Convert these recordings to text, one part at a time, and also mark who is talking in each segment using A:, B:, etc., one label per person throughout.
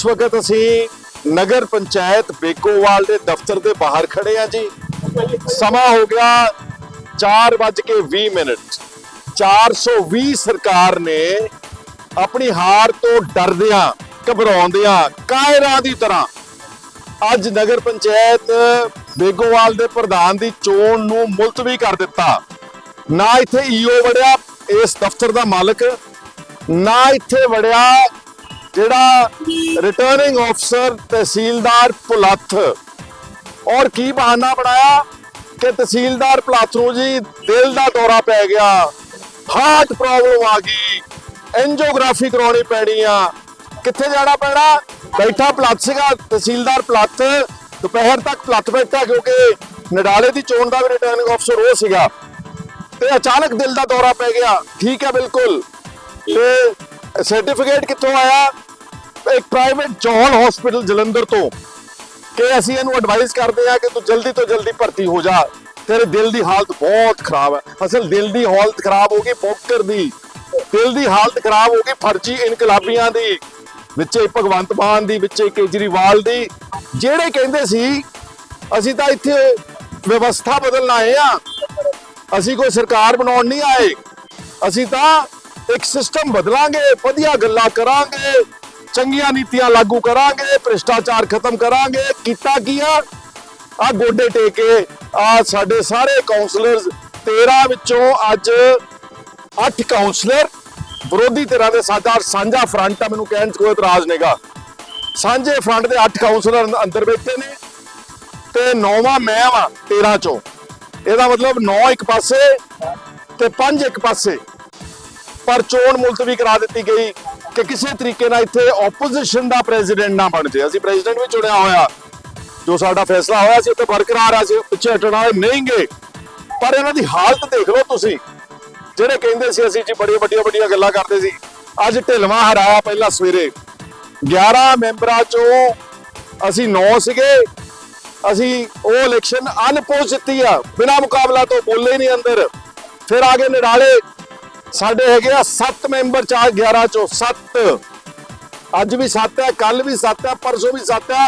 A: ਇਸ ਵਕਤ ਅਸੀਂ ਨਗਰ ਪੰਚਾਇਤ ਬੇਕੋਵਾਲ ਦੇ ਦਫ਼ਤਰ ਦੇ ਬਾਹਰ ਖੜੇ ਆ ਜੀ। ਸਮਾਂ ਹੋ ਗਿਆ 4:20 ਮਿੰਟ। 420 ਸਰਕਾਰ ਨੇ ਆਪਣੀ ਹਾਰ ਤੋਂ ਡਰਦਿਆਂ, ਘਬਰਾਉਂਦਿਆਂ, ਕਾਇਰਾਂ ਦੀ ਤਰ੍ਹਾਂ ਅੱਜ ਨਗਰ ਪੰਚਾਇਤ ਬੇਗੋਵਾਲ ਦੇ ਪ੍ਰਧਾਨ ਦੀ ਚੋਣ ਨੂੰ ਮੁਲਤਵੀ ਕਰ ਦਿੱਤਾ। ਨਾ ਇੱਥੇ ਈਓ ਵੜਿਆ ਇਸ ਦਫ਼ਤਰ ਦਾ ਮਾਲਕ, ਨਾ ਇੱਥੇ ਵੜਿਆ ਜਿਹੜਾ ਰਿਟਰਨਿੰਗ ਅਫਸਰ ਤਹਿਸੀਲਦਾਰ ਪੁਲੱਥ। ਔਰ ਕੀ ਬਹਾਨਾ ਬਣਾਇਆ ਕਿ ਤਹਿਸੀਲਦਾਰ ਪੁਲੱਥ ਨੂੰ ਜੀ ਦਿਲ ਦਾ ਦੌਰਾ ਪੈ ਗਿਆ। ਹਾਰਟ ਪ੍ਰੋਬਲਮ ਆ ਗਈ ਐਂਜੀਓਗ੍ਰਾਫੀ ਕਰਾਉਣੀ ਪੈਣੀ ਆ। ਕਿੱਥੇ ਜਾਣਾ ਪੈਣਾ? ਬੈਠਾ ਪਲੱਥ ਸੀਗਾ, ਤਹਿਸੀਲਦਾਰ ਪਲੱਥ। ਦੁਪਹਿਰ ਤੱਕ ਪਲੱਥ ਬੈਠਾ ਕਿਉਂਕਿ ਨਡਾਲੇ ਦੀ ਚੋਣ ਦਾ ਵੀ ਰਿਟਰਨਿੰਗ ਅਫਸਰ ਉਹ ਸੀਗਾ। ਤੇ ਅਚਾਨਕ ਦਿਲ ਦਾ ਦੌਰਾ ਪੈ ਗਿਆ। ਠੀਕ ਹੈ, ਬਿਲਕੁਲ। ਤੇ ਸਰਟੀਫਿਕੇਟ ਕਿੱਥੋਂ ਆਇਆ? ਇੱਕ ਪ੍ਰਾਈਵੇਟ ਜੌਹਲ ਹਸਪੀਟਲ ਜਲੰਧਰ ਤੋਂ। ਕਿ ਅਸੀਂ ਇਹਨੂੰ ਐਡਵਾਈਸ ਕਰਦੇ ਆ ਕਿ ਤੂੰ ਜਲਦੀ ਤੋਂ ਜਲਦੀ ਭਰਤੀ ਹੋ ਜਾ। ਤੇਰੇ ਦਿਲ ਦੀ ਹਾਲਤ ਬਹੁਤ ਖਰਾਬ ਹੈ। ਅਸਲ ਦਿਲ ਦੀ ਹਾਲਤ ਖਰਾਬ ਹੋ ਗਈ ਬੋਕਰ ਦੀ। ਦਿਲ ਦੀ ਹਾਲਤ ਖਰਾਬ ਹੋ ਗਈ ਫਰਜੀ ਇਨਕਲਾਬੀਆਂ ਦੀ। ਵਿੱਚੇ ਭਗਵੰਤ ਮਾਨ ਦੀ, ਵਿੱਚੇ ਕੇਜਰੀਵਾਲ ਦੀ। ਜਿਹੜੇ ਕਹਿੰਦੇ ਸੀ, ਅਸੀਂ ਤਾਂ ਇੱਥੇ ਵਿਵਸਥਾ ਬਦਲਣ ਆਏ ਆ ਅਸੀਂ ਕੋਈ ਸਰਕਾਰ ਬਣਾਉਣ ਨਹੀਂ ਆਏ। ਅਸੀਂ ਤਾਂ ਇੱਕ ਸਿਸਟਮ ਬਦਲਾਂਗੇ, ਵਧੀਆ ਗੱਲਾਂ ਕਰਾਂਗੇ, ਚੰਗੀਆਂ ਨੀਤੀਆਂ ਲਾਗੂ ਕਰਾਂਗੇ, ਭ੍ਰਿਸ਼ਟਾਚਾਰ ਖਤਮ ਕਰਾਂਗੇ। ਕੀਤਾ ਕੀ ਆ? ਆ ਗੋਡੇ ਟੇਕੇ, ਆ ਸਾਡੇ ਸਾਰੇ ਕਾਉਂਸਲਰਸ 13 ਵਿੱਚੋਂ ਅੱਜ 8 ਕਾਉਂਸਲਰ ਵਿਰੋਧੀ ਧਿਰਾਂ ਦੇ ਸਾਡਾ ਸਾਂਝਾ ਫਰੰਟ ਆ, ਮੈਨੂੰ ਕਹਿਣ 'ਚ ਕੋਈ ਇਤਰਾਜ਼ ਨਹੀਂਗਾ ਸਾਂਝੇ ਫਰੰਟ ਦੇ 8 ਕਾਉਂਸਲਰ ਅੰਦਰ ਬੈਠੇ ਨੇ, ਤੇ ਨੌਵਾਂ ਮੈਂ ਵਾਂ 13 ਚੋਂ। ਇਹਦਾ ਮਤਲਬ 9 ਇੱਕ ਪਾਸੇ ਤੇ 5 ਇੱਕ ਪਾਸੇ। ਪਰ ਚੋਣ ਮੁਲਤਵੀ ਕਰਾ ਦਿੱਤੀ ਗਈ ਕਿ ਕਿਸੇ ਤਰੀਕੇ ਨਾਲ ਇੱਥੇ ਆਪੋਜੀਸ਼ਨ ਦਾ ਪ੍ਰੈਜ਼ੀਡੈਂਟ ਨਾ ਬਣ ਜਾਏ। ਅਸੀਂ ਪ੍ਰੈਜ਼ੀਡੈਂਟ ਵੀ ਚੁਣਿਆ ਹੋਇਆ। ਜੋ ਸਾਡਾ ਫੈਸਲਾ ਹੋਇਆ ਸੀ ਉੱਤੇ ਬਰਕਰਾਰ ਆ ਸੀ ਪਿੱਛੇ ਹਟਣਾ ਵਾਲੇ ਨਹੀਂਗੇ ਪਰ ਇਹਨਾਂ ਦੀ ਹਾਲਤ ਦੇਖ ਲਓ ਤੁਸੀਂ। ਜਿਹੜੇ ਕਹਿੰਦੇ ਸੀ, ਅਸੀਂ ਜੀ ਬੜੀਆਂ ਵੱਡੀਆਂ ਵੱਡੀਆਂ ਗੱਲਾਂ ਕਰਦੇ ਸੀ। ਅੱਜ ਢਿਲਵਾ ਹਰਾਇਆ ਪਹਿਲਾਂ ਸਵੇਰੇ। 11 ਮੈਂਬਰਾਂ ਚੋਂ ਅਸੀਂ 9 ਸੀਗੇ। ਅਸੀਂ ਉਹ ਇਲੈਕਸ਼ਨ ਅਨਪੋਜ਼ ਜਿੱਤੀ ਆ। ਬਿਨਾ ਮੁਕਾਬਲਾ ਤੋਂ ਬੋਲੇ ਨਹੀਂ ਅੰਦਰ। ਫਿਰ ਆ ਗਏ ਨਿਰਾਲੇ ਸਾਡੇ ਹੈਗੇ ਆ 7 ਮੈਂਬਰ ਚਾਰ 11 ਚੋਂ 7 ਅੱਜ ਵੀ 7 ਹੈ, ਕੱਲ ਵੀ 7 ਹੈ, ਪਰਸੋਂ ਵੀ 7 ਹੈ।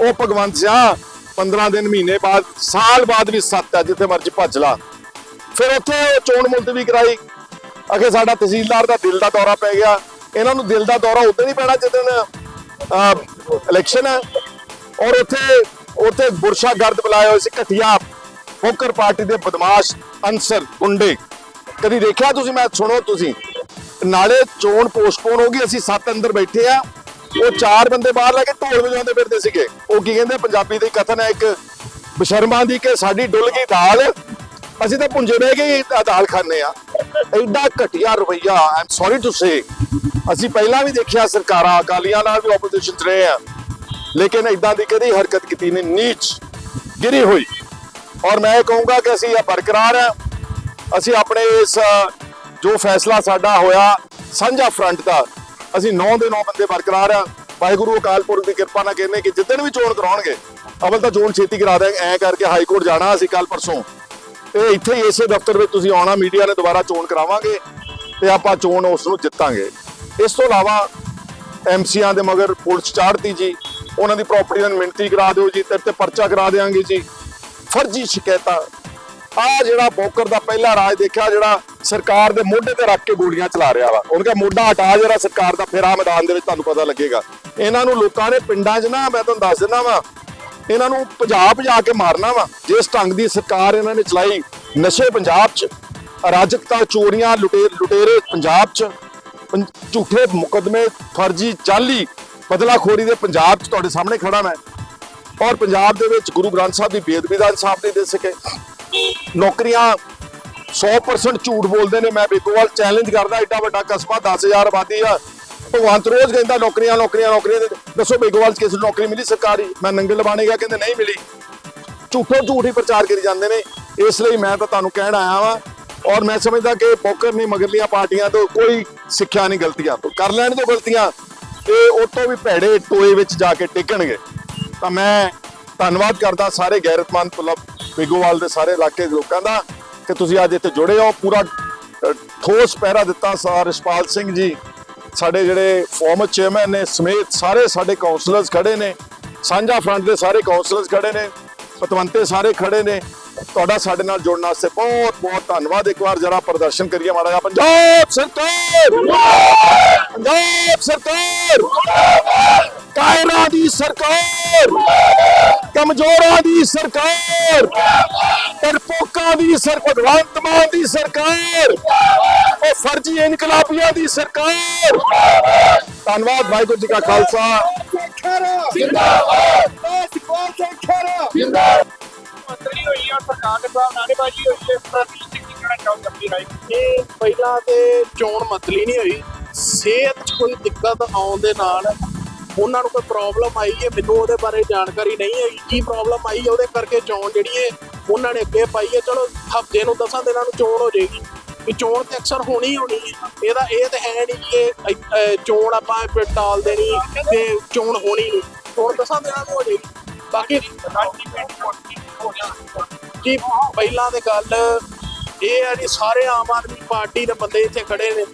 A: ਉਹ ਭਗਵੰਤ ਸਿਆ 15 ਦਿਨ ਮਹੀਨੇ ਬਾਅਦ, ਸਾਲ ਬਾਅਦ ਵੀ 7 ਹੈ, ਜਿੱਥੇ ਮਰਜ਼ੀ ਭੱਜ ਲਾ। ਫਿਰ ਉੱਥੇ ਚੋਣ ਮੁਲਤਵੀ ਕਰਾਈ। ਅਗੇ ਸਾਡਾ ਤਹਿਸੀਲਦਾਰ ਦਾ ਦਿਲ ਦਾ ਦੌਰਾ ਪੈ ਗਿਆ। ਇਹਨਾਂ ਨੂੰ ਦਿਲ ਦਾ ਦੌਰਾ ਉਦੋਂ ਨਹੀਂ ਪੈਣਾ ਜਦੋਂ ਇਲੈਕਸ਼ਨ ਹੈ। ਔਰ ਉੱਥੇ ਉੱਥੇ ਬੁਰਸ਼ਾ ਗਰਦ ਬੁਲਾਏ ਹੋਏ ਸੀ ਘਟਿਆ। ਫੋਕਰ ਪਾਰਟੀ ਦੇ ਬਦਮਾਸ਼ ਅਨਸਰ ਗੁੰਡੇ। ਕਦੀ ਦੇਖਿਆ ਤੁਸੀਂ ਮੈਂ ਸੁਣੋ ਤੁਸੀਂ। ਨਾਲੇ ਚੋਣ ਪੋਸਟਪੋਨ ਹੋ ਗਈ, ਅਸੀਂ ਸੱਤ ਅੰਦਰ ਬੈਠੇ ਆ। ਉਹ ਚਾਰ ਬੰਦੇ ਬਾਹਰ ਲੈ ਕੇ ਢੋਲ ਵਜਾਉਂਦੇ ਫਿਰਦੇ ਸੀਗੇ। ਉਹ ਕੀ ਕਹਿੰਦੇ, ਪੰਜਾਬੀ ਦੇ ਕਥਨ ਹੈ ਇੱਕ, ਬਸ਼ਰਮਾਂ ਦੀ ਕਿ ਸਾਡੀ ਡੁੱਲ ਗਈ ਦਾਲ। ਅਸੀਂ ਤਾਂ ਪੁੰਜੇ ਬਹਿ ਕੇ ਦਾਲ ਖਾਂਦੇ ਆ। ਐਡਾ ਘਟੀਆ ਰਵਈਆ ਆਮ ਸੌਰੀ ਟੂ ਸੇ ਅਸੀਂ ਪਹਿਲਾਂ ਵੀ ਦੇਖਿਆ ਸਰਕਾਰਾਂ ਅਕਾਲੀਆਂ ਨਾਲ ਵੀ ਆਪੋਜੀਸ਼ਨ 'ਚ ਰਹੇ ਆ। ਲੇਕਿਨ ਇਦਾਂ ਦੀ ਕਦੀ ਹਰਕਤ ਕੀਤੀ ਨਹੀਂ, ਨੀਚ ਗਿਰੀ ਹੋਈ। ਔਰ ਮੈਂ ਕਹੂੰਗਾ ਕਿ ਅਸੀਂ ਇਹ ਬਰਕਰਾਰ ਹੈ ਅਸੀਂ ਆਪਣੇ ਇਸ ਜੋ ਫੈਸਲਾ ਸਾਡਾ ਹੋਇਆ ਸਾਂਝਾ ਫਰੰਟ ਦਾ, ਅਸੀਂ 9 ਦੇ 9 ਬੰਦੇ ਬਰਕਰਾਰ ਆ। ਵਾਹਿਗੁਰੂ ਅਕਾਲ ਪੁਰਖ ਦੀ ਕਿਰਪਾ ਨਾਲ ਕਹਿੰਦੇ ਕਿ ਜਿੱਦਣ ਵੀ ਚੋਣ ਕਰਾਉਣਗੇ, ਅਵਲ ਤਾਂ ਚੋਣ ਛੇਤੀ ਕਰਾ ਦੇਣਗੇ ਐ ਕਰਕੇ ਹਾਈ ਕੋਰਟ ਜਾਣਾ ਅਸੀਂ ਕੱਲ ਪਰਸੋਂ। ਤੇ ਇੱਥੇ ਹੀ ਇਸੇ ਦਫ਼ਤਰ ਵਿੱਚ ਤੁਸੀਂ ਆਉਣਾ, ਮੀਡੀਆ ਨੇ ਦੁਬਾਰਾ ਚੋਣ ਕਰਾਵਾਂਗੇ ਤੇ ਆਪਾਂ ਚੋਣ ਉਸ ਨੂੰ ਜਿੱਤਾਂਗੇ। ਇਸ ਤੋਂ ਇਲਾਵਾ ਐਮਸੀਆਂ ਦੇ ਮਗਰ ਪੁਲਿਸ ਚਾੜਤੀ ਜੀ, ਉਹਨਾਂ ਦੀ ਪ੍ਰਾਪਰਟੀ ਨਾਲ ਮਿਣਤੀ ਕਰਾ ਦਿਓ ਜੀ ਤੇ ਪਰਚਾ ਕਰਾ ਦੇਵਾਂਗੇ ਜੀ। ਫਰਜ਼ੀ ਸ਼ਿਕਾਇਤਾਂ ਆ ਜਿਹੜਾ ਬੋਕਰ ਦਾ ਪਹਿਲਾ ਰਾਜ ਦੇਖਿਆ, ਜਿਹੜਾ ਸਰਕਾਰ ਦੇ ਮੋਢੇ ਤੇ ਰੱਖ ਕੇ ਗੋਲੀਆਂ ਚਲਾ ਰਿਹਾ ਵਾ। ਉਹਨਾਂ ਦਾ ਮੋਢਾ ਹਟਾ ਜਿਹੜਾ ਸਰਕਾਰ ਦਾ, ਫੇਰਾ ਮੈਦਾਨ ਦੇ ਵਿੱਚ ਤੁਹਾਨੂੰ ਪਤਾ ਲੱਗੇਗਾ। ਇਹਨਾਂ ਨੂੰ ਲੋਕਾਂ ਨੇ ਪਿੰਡਾਂ 'ਚ ਨਾ, ਮੈਂ ਤੁਹਾਨੂੰ ਦੱਸ ਦਿੰਦਾ ਵਾ, ਇਹਨਾਂ ਨੂੰ ਪੰਜਾਬ ਜਾ ਕੇ ਮਾਰਨਾ ਵਾ। ਜਿਸ ਢੰਗ ਦੀ ਸਰਕਾਰ ਇਹਨਾਂ ਨੇ ਚਲਾਈ, ਨਸ਼ੇ ਪੰਜਾਬ 'ਚ, ਅਰਾਜਕਤਾ ਚੋਰੀਆਂ ਲੁਟੇਰ ਲੁਟੇਰੇ ਪੰਜਾਬ 'ਚ ਝੂਠੇ ਮੁਕਦਮੇ, ਫਰਜ਼ੀ ਚਾਲੀ, ਬਦਲਾਖੋਰੀ ਦੇ ਪੰਜਾਬ 'ਚ ਤੁਹਾਡੇ ਸਾਹਮਣੇ ਖੜਾ ਮੈਂ। ਔਰ ਪੰਜਾਬ ਦੇ ਵਿੱਚ ਗੁਰੂ ਗ੍ਰੰਥ ਸਾਹਿਬ ਦੀ ਬੇਅਦਬੀ ਦਾ ਇਨਸਾਫ ਨਹੀਂ ਦੇ ਸਕੇ। ਨੌਕਰੀਆਂ 100% ਝੂਠ ਬੋਲਦੇ ਨੇ। ਮੈਂ ਬੇਗੋਵਾਲ ਚੈਲੰਜ ਕਰਦਾ, ਐਡਾ ਵੱਡਾ ਕਸਬਾ 10000 ਆਬਾਦੀ ਆ। ਭਗਵੰਤ ਰੋਜ਼ ਕਹਿੰਦਾ, ਨੌਕਰੀਆਂ ਨੌਕਰੀਆਂ ਨੌਕਰੀਆਂ ਦੱਸੋ ਬੇਗੋਵਾਲ 'ਚ ਕਿਸੇ ਨੌਕਰੀ ਮਿਲੀ ਸਰਕਾਰੀ? ਮੈਂ ਨੰਗੇ ਲਵਾਣੇ ਗਿਆ ਕਹਿੰਦੇ ਨਹੀਂ ਮਿਲੀ। ਝੂਠੋ ਝੂਠ ਹੀ ਪ੍ਰਚਾਰ ਕਰੀ ਜਾਂਦੇ ਨੇ। ਇਸ ਲਈ ਮੈਂ ਤਾਂ ਤੁਹਾਨੂੰ ਕਹਿਣ ਆਇਆ ਵਾਂ ਔਰ ਮੈਂ ਸਮਝਦਾ ਕਿ ਪੋਕਰ ਨਹੀਂ ਮਗਰਲੀਆਂ ਪਾਰਟੀਆਂ ਤੋਂ ਕੋਈ ਸਿੱਖਿਆ ਨਹੀਂ ਗਲਤੀਆਂ ਤੋਂ। ਕਰ ਲੈਣ ਤੋਂ ਗਲਤੀਆਂ ਤੇ ਉਹ ਵੀ ਭੈੜੇ ਟੋਏ ਵਿੱਚ ਜਾ ਕੇ ਟਿਕਣਗੇ। ਤਾਂ ਮੈਂ ਧੰਨਵਾਦ ਕਰਦਾ ਸਾਰੇ ਗੈਰਤਮੰਦ ਮਤਲਬ ਬਿਗੋਵਾਲ ਦੇ ਸਾਰੇ ਇਲਾਕੇ ਦੇ ਲੋਕਾਂ ਦਾ ਕਿ ਤੁਸੀਂ ਅੱਜ ਇੱਥੇ ਜੁੜੇ ਹੋ। ਪੂਰਾ ਠੋਸ ਪਹਿਰਾ ਦਿੱਤਾ ਸਰ ਰਿਸ਼ਪਾਲ ਸਿੰਘ ਜੀ। ਸਾਡੇ ਜਿਹੜੇ ਫਾਰਮਰ ਚੇਅਰਮੈਨ ਨੇ ਸਮੇਤ ਸਾਰੇ ਸਾਡੇ ਕਾਉਂਸਲਰਸ ਖੜੇ ਨੇ। ਸਾਂਝਾ ਫਰੰਟ ਦੇ ਸਾਰੇ ਕਾਉਂਸਲਰਸ ਖੜੇ ਨੇ। ਪਤਵੰਤੇ ਸਾਰੇ ਖੜੇ ਨੇ। ਤੁਹਾਡਾ ਸਾਡੇ ਨਾਲ ਜੁੜਨ ਵਾਸਤੇ ਬਹੁਤ ਬਹੁਤ ਧੰਨਵਾਦ। ਇੱਕ ਵਾਰ ਜਰਾ ਪ੍ਰਦਰਸ਼ਨ ਕਰੀਏ ਮਾੜਾ ਜਿਹਾ। ਪੰਜਾਬ ਸਰਕਾਰ! ਪੰਜਾਬ ਸਰਕਾਰ! ਕਾਇਰਾਂ ਦੀ ਸਰਕਾਰ! ਕਮਜ਼ੋਰਾਂ ਦੀ ਸਰਕਾਰ ਪਰਪੋਕਾਂ ਦੀ ਸਰ, ਭਗਵੰਤ ਮਾਨ ਦੀ ਸਰਕਾਰ, ਉਹ ਫਰਜ਼ੀ ਇਨਕਲਾਬੀਆਂ ਦੀ ਸਰਕਾਰ। ਧੰਨਵਾਦ, ਵਾਹਿਗੁਰੂ ਜੀ ਕਾ ਖਾਲਸਾ।
B: ਮੰਤਰੀ ਹੋਈ ਆ ਸਰਕਾਰ ਦੇ ਬਾਅਦ ਨਾਰੇਬਾਜ਼ੀ ਹੋਈ ਹੈ ਇਸ ਕਹਿਣਾ ਚਾਹੁੰਦੇ ਆਪਣੀ ਰਾਏ
C: ਇਹ ਪਹਿਲਾਂ ਤੇ ਚੋਣ ਮਤਲੀ ਨਹੀਂ ਹੋਈ। ਸਿਹਤ 'ਚ ਕੋਈ ਦਿੱਕਤ ਆਉਣ ਦੇ ਨਾਲ ਉਹਨਾਂ ਨੂੰ ਕੋਈ ਪ੍ਰੋਬਲਮ ਆਈ ਹੈ? ਮੈਨੂੰ ਉਹਦੇ ਬਾਰੇ ਜਾਣਕਾਰੀ ਨਹੀਂ ਹੈਗੀ ਕੀ ਪ੍ਰੋਬਲਮ ਆਈ ਹੈ ਉਹਦੇ ਕਰਕੇ ਚੋਣ ਜਿਹੜੀ ਹੈ, ਉਹਨਾਂ ਨੇ ਅੱਗੇ ਪਾਈ ਹੈ। ਚਲੋ, ਹਫ਼ਤੇ ਨੂੰ 10 ਦਿਨਾਂ ਨੂੰ ਚੋਣ ਹੋ ਜਾਏਗੀ। ਵੀ ਚੋਣ ਤੇ ਅਕਸਰ ਹੋਣੀ ਹੋਣੀ ਹੈ। ਇਹਦਾ ਇਹ ਤਾਂ ਹੈ ਨਹੀਂ ਕਿ ਚੋਣ ਆਪਾਂ ਫਿਰ ਟਾਲ ਦੇਣੀ ਤੇ ਚੋਣ ਹੋਣੀ ਨਹੀਂ। ਚੋਣ 10 ਦਿਨਾਂ ਨੂੰ ਹੋ ਜਾਏਗੀ। ਬਾਕੀ ਜੀ, ਪਹਿਲਾਂ ਤੇ ਗੱਲ ਇਹ ਹੈ ਜੀ, ਸਾਰੇ ਆਮ ਆਦਮੀ ਪਾਰਟੀ ਦੇ ਬੰਦੇ ਇੱਥੇ ਖੜੇ ਨੇ।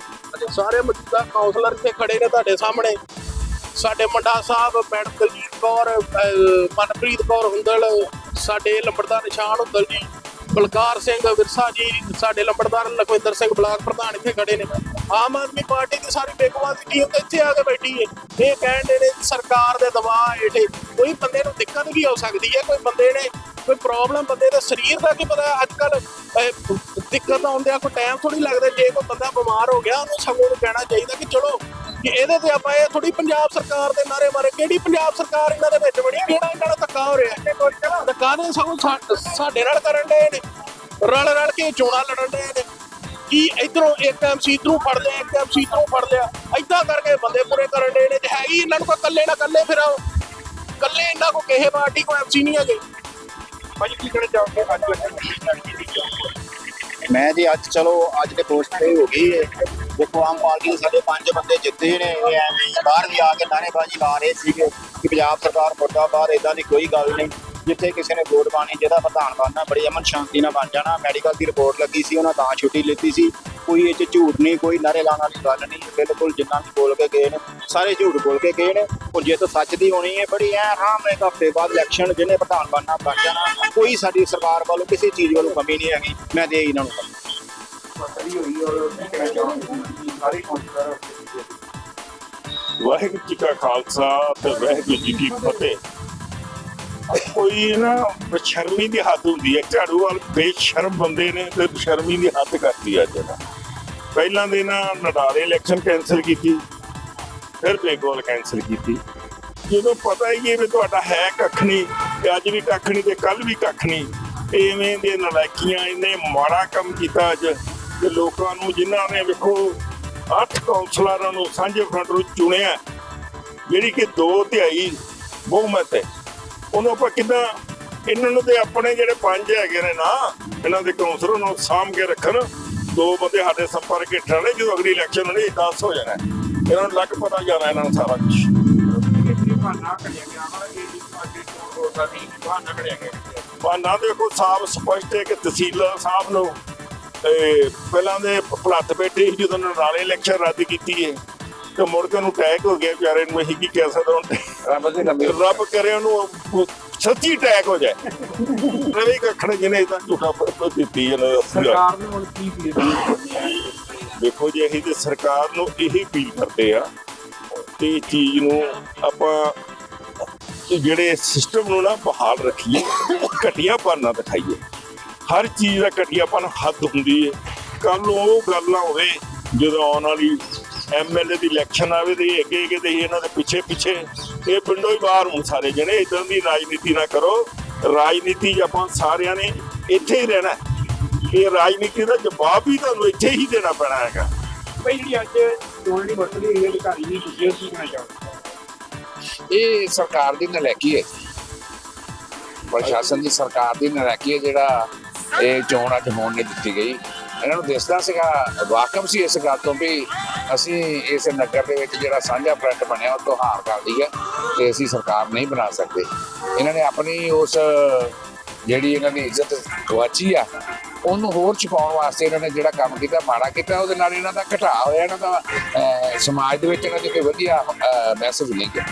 C: ਸਾਰੇ ਮੌਜੂਦਾ ਕਾਉਂਸਲਰ ਇੱਥੇ ਖੜੇ ਨੇ ਤੁਹਾਡੇ ਸਾਹਮਣੇ। ਸਾਡੇ ਮੰਡਾ ਸਾਹਿਬ ਮੈਡਮ ਦਲਜੀਤ ਕੌਰ ਮਨਪ੍ਰੀਤ ਕੌਰ ਹੁੰਦਲ, ਸਾਡੇ ਲੰਬੜਦਾਰ ਨਿਸ਼ਾਨ ਹੁੰਦਲ ਜੀ, ਬਲਕਾਰ ਸਿੰਘ ਵਿਰਸਾ ਜੀ, ਸਾਡੇ ਲੰਬੜਦਾਰ ਲਖਵਿੰਦਰ ਸਿੰਘ ਬਲਾਕ ਪ੍ਰਧਾਨ ਇੱਥੇ ਖੜੇ ਨੇ। ਆਮ ਆਦਮੀ ਪਾਰਟੀ ਦੀ ਸਾਰੀ ਬੇਗਵਾਲ ਟੀਮ ਇੱਥੇ ਆ ਕੇ ਬੈਠੀ ਹੈ। ਇਹ ਕਹਿੰਦੇ ਨੇ ਸਰਕਾਰ ਦੇ ਦਬਾਅ ਹੇਠ ਕੋਈ ਬੰਦੇ ਨੂੰ ਦਿੱਕਤ ਵੀ ਹੋ ਸਕਦੀ ਹੈ। ਕੋਈ ਬੰਦੇ ਨੇ ਕੋਈ ਪ੍ਰੋਬਲਮ ਬੰਦੇ ਦੇ ਸਰੀਰ ਦਾ ਕੀ ਪਤਾ ਅੱਜ ਕੱਲ ਦਿੱਕਤ ਆਉਂਦੇ ਆ ਕੋਈ ਟਾਈਮ ਥੋੜੀ ਲੱਗਦਾ। ਜੇ ਕੋਈ ਬੰਦਾ ਬਿਮਾਰ ਹੋ ਗਿਆ, ਉਹਨੂੰ ਸਗੋਂ ਕਹਿਣਾ ਚਾਹੀਦਾ ਕਿ ਚਲੋ ਕਿ ਇਹਦੇ ਤੇ ਆਪਾਂ ਇਹ ਥੋੜੀ ਪੰਜਾਬ ਸਰਕਾਰ ਦੇ ਨਾਰੇ ਮਾਰੇ। ਕਿਹੜੀ ਪੰਜਾਬ ਸਰਕਾਰ ਇਹਨਾਂ ਦੇ ਵਿੱਚ ਬਣੀ ਕਿਹੜਾ ਇਹਨਾਂ ਨਾਲ ਧੱਕਾ ਹੋ ਰਿਹਾ ਧੱਕਾ ਨੇ ਸਗੋਂ ਸਾ- ਸਾਡੇ ਨਾਲ ਕਰਨ ਦੇ ਨੇ। ਰਲ ਰਲ ਕੇ ਚੋਣਾਂ ਲੜਨ ਦੇ ਨੇ। ਕੀ ਇਧਰੋਂ ਇੱਕ ਐਮਸੀ ਇਧਰੋਂ ਫੜ ਲਿਆ ਇੱਕ ਐਮਸੀ ਇਧਰੋਂ ਫੜ ਲਿਆ। ਏਦਾਂ ਕਰਕੇ ਬੰਦੇ ਪੂਰੇ ਕਰਨ ਦੇ ਨੇ। ਤੇ ਹੈ ਹੀ ਇਹਨਾਂ ਨੂੰ ਕੋਈ ਇਕੱਲੇ ਨਾ ਇਕੱਲੇ ਫਿਰ ਇਕੱਲੇ ਇਹਨਾਂ ਕੋ ਕਿਸੇ ਪਾਰਟੀ ਕੋ ਐਮਸੀ ਨਹੀਂ ਹੈਗੇ।
B: ਭਾਜੀ ਕੀ ਕਹਿਣਾ ਚਾਹੋਗੇ? ਅੱਜ
D: ਮੈਂ ਜੀ ਅੱਜ ਚਲੋ ਅੱਜ ਤੇ ਪੋਸਟ ਤੇ ਹੋ ਗਈ ਹੈ ਦੇਖੋ, ਆਮ ਪਾਰਟੀ ਦੇ ਸਾਡੇ ਪੰਜ ਬੰਦੇ ਜਿੱਤੇ ਨੇ, ਇਹ ਐਵੇਂ ਹੀ ਬਾਹਰ ਵੀ ਆ ਕੇ ਨਾਅਰੇਬਾਜ਼ੀ ਲਾ ਰਹੇ ਸੀਗੇ ਕਿ ਪੰਜਾਬ ਸਰਕਾਰ ਮੁਰਦਾਬਾਦ ਇਦਾਂ ਦੀ ਕੋਈ ਗੱਲ ਨਹੀਂ। ਜਿੱਥੇ ਕਿਸੇ ਨੇ ਵੋਟ ਪਾਣੀ ਜਿਹਦਾ ਪ੍ਰਧਾਨ ਬਣਨਾ, ਬੜੀ ਅਮਨ ਸ਼ਾਂਤੀ ਨਾਲ ਬਣ ਜਾਣਾ। ਮੈਡੀਕਲ ਦੀ ਰਿਪੋਰਟ ਲੱਗੀ ਸੀ, ਉਹਨਾਂ ਤਾਂ ਛੁੱਟੀ ਲਿੱਤੀ ਸੀ। ਕੋਈ ਇਹ ਚ ਝੂਠ ਨਹੀਂ, ਕੋਈ ਨਾਰੇ ਲਾਉਣ ਵਾਲੀ ਗੱਲ ਨਹੀਂ। ਬਿਲਕੁਲ ਜਿੰਨਾ ਵੀ ਬੋਲ ਕੇ ਗਏ ਨੇ, ਸਾਰੇ ਝੂਠ ਬੋਲ ਕੇ ਗਏ ਨੇ। ਉਹ ਜੇ ਤਾਂ ਸੱਚ ਦੀ ਹੋਣੀ ਹੈ, ਬੜੀ ਐ ਆਰਾਮ ਨਾਲ ਇੱਕ ਹਫ਼ਤੇ ਬਾਅਦ ਇਲੈਕਸ਼ਨ ਜਿਹਨੇ ਪ੍ਰਧਾਨ ਬਣਨਾ ਬਣ ਜਾਣਾ, ਕੋਈ ਸਾਡੀ ਸਰਕਾਰ ਵੱਲੋਂ ਕਿਸੇ ਚੀਜ਼ ਵੱਲੋਂ ਕਮੀ ਨਹੀਂ ਹੈਗੀ। ਮੈਂ ਦੇ ਇਹਨਾਂ ਨੂੰ ਕਹਾਂ।
B: ਹੋਈ ਔਰ ਕੀ ਕਹਿਣਾ ਸਾਰੇ ਕੌਂਸਲਰ
E: ਵਾਹਿਗੁਰੂ ਜੀ ਕਾ ਖਾਲਸਾ ਤੇ ਵਾਹਿਗੁਰੂ ਜੀ ਕੀ ਫਤਿਹ। ਕੋਈ ਨਾ ਬੇਸ਼ਰਮੀ ਦੀ ਹੱਦ ਹੁੰਦੀ ਹੈ। ਝਾੜੂ ਵਾਲ ਬੇਸ਼ਰਮ ਬੰਦੇ ਨੇ ਤੇ ਬੇਸ਼ਰਮੀ ਦੀ ਹੱਦ ਕਰਤੀ ਆ ਜਨਾ ਪਹਿਲਾਂ ਦੇ ਨਾ ਨਡਾਰੇ ਇਲੈਕਸ਼ਨ ਕੈਨਸਲ ਕੀਤੀ, ਫਿਰ ਬੇਗੋਲ ਕੈਨਸਲ ਕੀਤੀ। ਜਦੋਂ ਪਤਾ ਹੀ ਵੀ ਤੁਹਾਡਾ ਹੈ ਕੱਖ ਨਹੀਂ ਤੇ ਅੱਜ ਵੀ ਕੱਖ ਨਹੀਂ ਤੇ ਕੱਲ ਵੀ ਕੱਖ ਨਹੀਂ ਐਵੇਂ ਦੇ ਨਲਾਇਕੀਆਂ, ਇਹਨੇ ਮਾੜਾ ਕੰਮ ਕੀਤਾ ਅੱਜ। ਤੇ ਲੋਕਾਂ ਨੂੰ ਜਿਨ੍ਹਾਂ ਨੇ ਵੇਖੋ ਅੱਠ ਕਾਉਂਸਲਰਾਂ ਨੂੰ ਸਾਂਝੇ ਫਰੰਟ ਨੂੰ ਚੁਣਿਆ ਜਿਹੜੀ ਕਿ ਦੋ ਤਿਹਾਈ ਬਹੁਮਤ ਹੈ। ਉਹਨੂੰ ਆਪਾਂ ਕਿਦਾਂ ਇਹਨਾਂ ਨੂੰ ਤੇ ਆਪਣੇ ਜਿਹੜੇ ਪੰਜ ਹੈਗੇ ਨੇ ਨਾ ਇਹਨਾਂ ਦੇ ਕਾਉਂਸਲਰ ਨੂੰ ਸਾਂਭ ਕੇ ਰੱਖਣ ਦੋ ਬੰਦੇ ਸਾਡੇ ਸੰਪਰਕ ਹੇਠ ਨੇ ਜਦੋਂ ਅਗਲੀ ਇਲੈਕਸ਼ਨ ਹੋਣੀ 10 ਹੋ ਜਾਣਾ ਇਹਨਾਂ ਨੂੰ ਲੱਗ ਪਤਾ ਜਾਣਾ ਇਹਨਾਂ ਨੂੰ ਸਾਰਾ ਕੁਝ
B: ਬਹਾਨਾ
E: ਦੇਖੋ ਸਾਫ਼ ਸਪਸ਼ਟ ਹੈ ਕਿ ਤਹਿਸੀਲਦਾਰ ਸਾਹਿਬ ਨੂੰ ਇਹ ਪਹਿਲਾਂ ਦੇ ਭਲੱਤ ਬੈਠੇ ਸੀ ਜਦੋਂ ਨਾਲੇ ਇਲੈਕਸ਼ਨ ਰੱਦ ਕੀਤੀ ਹੈ ਤੇ ਮੁੜ ਕੇ ਉਹਨੂੰ ਅਟੈਕ ਹੋ ਗਿਆ ਵਿਚਾਰੇ ਨੂੰ ਅਸੀਂ ਕੀ ਕਹਿ ਸਕਦੇ ਹੁਣ?
B: ਰੱਬ ਦੇ ਲੰਬੇ
E: ਰੱਬ ਕਰੇ ਉਹਨੂੰ ਉਹ ਸੱਚੀ ਅਟੈਕ ਹੋ ਜਾਏ। ਰਵੀ ਕੱਖਣ ਜਿਹਨੇ ਤਾਂ ਝੂਠਾ ਪਰ ਦਿੱਤੀ ਇਹਨਾਂ ਦਾ।
B: ਸਰਕਾਰ ਨੂੰ ਹੁਣ ਕੀ ਫੀਲ
E: ਦੇਖੋ ਜੀ ਅਸੀਂ ਤੇ ਸਰਕਾਰ ਨੂੰ ਇਹੀ ਅਪੀਲ ਕਰਦੇ ਆ ਕਿ ਇਹ ਚੀਜ਼ ਨੂੰ ਆਪਾਂ ਜਿਹੜੇ ਸਿਸਟਮ ਨੂੰ ਨਾ ਬਹਾਲ ਰੱਖੀਏ ਘਟੀਆਪਨ ਨਾ ਦਿਖਾਈਏ। ਹਰ ਚੀਜ਼ ਦਾ ਘਟੀਆਪਨ ਹੱਦ ਹੁੰਦੀ ਹੈ ਕੱਲ ਉਹ ਗੱਲ ਨਾ ਹੋਵੇ ਜਦੋਂ ਆਉਣ ਵਾਲੀ ਐਮਐਲਏ ਦੀ ਇਲੈਕਸ਼ਨ ਆਵੇ ਤੇ ਇਹ ਅੱਗੇ ਅੱਗੇ ਤੇ ਇਹਨਾਂ ਦੇ ਪਿੱਛੇ ਪਿੱਛੇ ਇਹ ਪਿੰਡੋਂ ਹੀ ਬਾਹਰ ਹੁਣ ਸਾਰੇ ਜਣੇ ਇਦਾਂ ਦੀ ਰਾਜਨੀਤੀ ਨਾ ਕਰੋ। ਰਾਜਨੀਤੀ ਆਪਾਂ ਸਾਰਿਆਂ ਨੇ ਇੱਥੇ ਹੀ ਰਹਿਣਾ। ਹੈ। ਇਹ ਰਾਜਨੀਤੀ ਦਾ ਜਵਾਬ ਵੀ ਤੁਹਾਨੂੰ ਇੱਥੇ ਹੀ ਦੇਣਾ ਪੈਣਾ ਹੈਗਾ।
B: ਭਾਈ ਜਿਹੜੀ ਅੱਜ ਚੋਣ ਦੀ ਮੰਤਰੀ ਹੋਈ ਅਧਿਕਾਰੀ ਨਹੀਂ ਤੁਸੀਂ ਕੀ ਕਹਿਣਾ ਚਾਹੋਗੇ?
F: ਇਹ ਸਰਕਾਰ ਦੀ ਨਲਾਇਕੀ ਹੈ ਪ੍ਰਸ਼ਾਸਨ ਦੀ ਸਰਕਾਰ ਦੀ ਨਲਾਇਕੀ ਹੈ ਜਿਹੜਾ ਇਹ ਚੋਣ ਅੱਜ ਹੋਣ ਨਹੀਂ ਦਿੱਤੀ ਗਈ। ਇਹਨਾਂ ਨੂੰ ਦਿਸਦਾ ਸੀਗਾ ਵਾਕਮ ਸੀ ਇਸ ਗੱਲ ਤੋਂ ਵੀ ਅਸੀਂ ਇਸ ਨਗਰ ਦੇ ਵਿੱਚ ਜਿਹੜਾ ਸਾਂਝਾ ਫਰੰਟ ਬਣਿਆ ਉਹ ਤੋਂ ਹਾਰ ਕਰਦੀ ਹੈ ਤੇ ਅਸੀਂ ਸਰਕਾਰ ਨਹੀਂ ਬਣਾ ਸਕਦੇ। ਇਹਨਾਂ ਨੇ ਆਪਣੀ ਉਸ ਜਿਹੜੀ ਇਹਨਾਂ ਦੀ ਇੱਜ਼ਤ ਗਵਾਚੀ ਆ ਉਹਨੂੰ ਹੋਰ ਛੁਪਾਉਣ ਵਾਸਤੇ ਇਹਨਾਂ ਨੇ ਜਿਹੜਾ ਕੰਮ ਕੀਤਾ ਮਾੜਾ ਕੀਤਾ ਉਹਦੇ ਨਾਲ ਇਹਨਾਂ ਦਾ ਘਟਾ ਹੋਇਆ ਇਹਨਾਂ ਦਾ ਅਹ, ਸਮਾਜ ਦੇ ਵਿੱਚ ਇਹਨਾਂ ਦੇ ਕੋਈ ਵਧੀਆ ਮੈਸੇਜ ਨਹੀਂ ਗਿਆ।